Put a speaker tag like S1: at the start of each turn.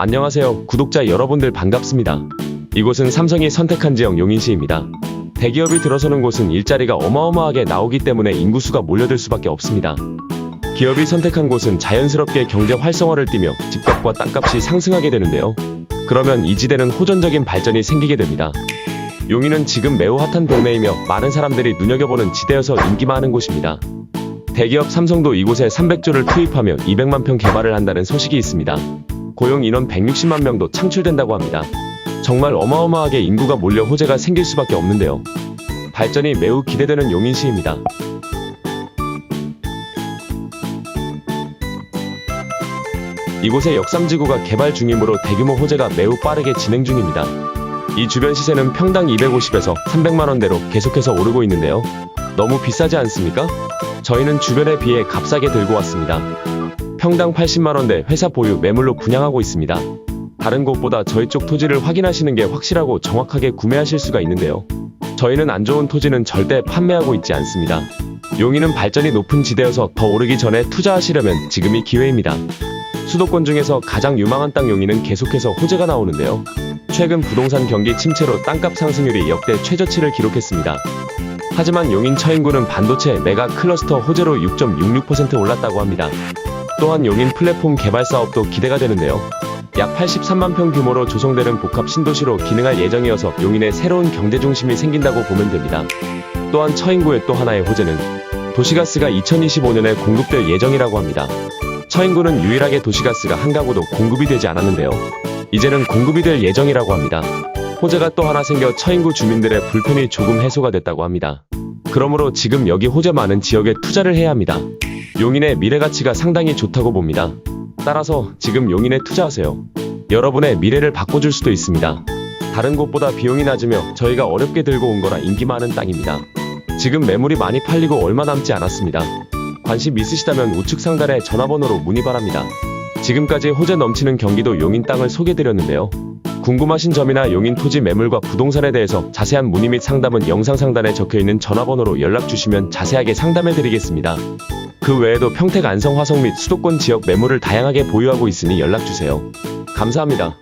S1: 안녕하세요. 구독자 여러분들 반갑습니다. 이곳은 삼성이 선택한 지역 용인시입니다. 대기업이 들어서는 곳은 일자리가 어마어마하게 나오기 때문에 인구수가 몰려들 수밖에 없습니다. 기업이 선택한 곳은 자연스럽게 경제 활성화를 띠며 집값과 땅값이 상승하게 되는데요. 그러면 이 지대는 호전적인 발전이 생기게 됩니다. 용인은 지금 매우 핫한 동네이며 많은 사람들이 눈여겨보는 지대여서 인기 많은 곳입니다. 대기업 삼성도 이곳에 300조를 투입하며 200만 평 개발을 한다는 소식이 있습니다. 고용 인원 160만 명도 창출된다고 합니다. 정말 어마어마하게 인구가 몰려 호재가 생길 수밖에 없는데요. 발전이 매우 기대되는 용인시입니다. 이곳의 역삼지구가 개발 중이므로 대규모 호재가 매우 빠르게 진행 중입니다. 이 주변 시세는 평당 250에서 300만원대로 계속해서 오르고 있는데요. 너무 비싸지 않습니까? 저희는 주변에 비해 값싸게 들고 왔습니다. 평당 80만원대 회사 보유 매물로 분양하고 있습니다. 다른 곳보다 저희 쪽 토지를 확인하시는 게 확실하고 정확하게 구매하실 수가 있는데요. 저희는 안 좋은 토지는 절대 판매하고 있지 않습니다. 용인은 발전이 높은 지대여서 더 오르기 전에 투자하시려면 지금이 기회입니다. 수도권 중에서 가장 유망한 땅 용인은 계속해서 호재가 나오는데요. 최근 부동산 경기 침체로 땅값 상승률이 역대 최저치를 기록했습니다. 하지만 용인 처인구는 반도체 메가 클러스터 호재로 6.66% 올랐다고 합니다. 또한 용인 플랫폼 개발 사업도 기대가 되는데요. 약 83만 평 규모로 조성되는 복합 신도시로 기능할 예정이어서 용인에 새로운 경제 중심이 생긴다고 보면 됩니다. 또한 처인구의 또 하나의 호재는 도시가스가 2025년에 공급될 예정이라고 합니다. 처인구는 유일하게 도시가스가 한 가구도 공급이 되지 않았는데요. 이제는 공급이 될 예정이라고 합니다. 호재가 또 하나 생겨 처인구 주민들의 불편이 조금 해소가 됐다고 합니다. 그러므로 지금 여기 호재 많은 지역에 투자를 해야 합니다. 용인의 미래 가치가 상당히 좋다고 봅니다. 따라서 지금 용인에 투자하세요. 여러분의 미래를 바꿔줄 수도 있습니다. 다른 곳보다 비용이 낮으며 저희가 어렵게 들고 온 거라 인기 많은 땅입니다. 지금 매물이 많이 팔리고 얼마 남지 않았습니다. 관심 있으시다면 우측 상단에 전화번호로 문의 바랍니다. 지금까지 호재 넘치는 경기도 용인 땅을 소개드렸는데요. 궁금하신 점이나 용인 토지 매물과 부동산에 대해서 자세한 문의 및 상담은 영상 상단에 적혀있는 전화번호로 연락 주시면 자세하게 상담해 드리겠습니다. 그 외에도 평택 안성 화성 및 수도권 지역 매물을 다양하게 보유하고 있으니 연락 주세요. 감사합니다.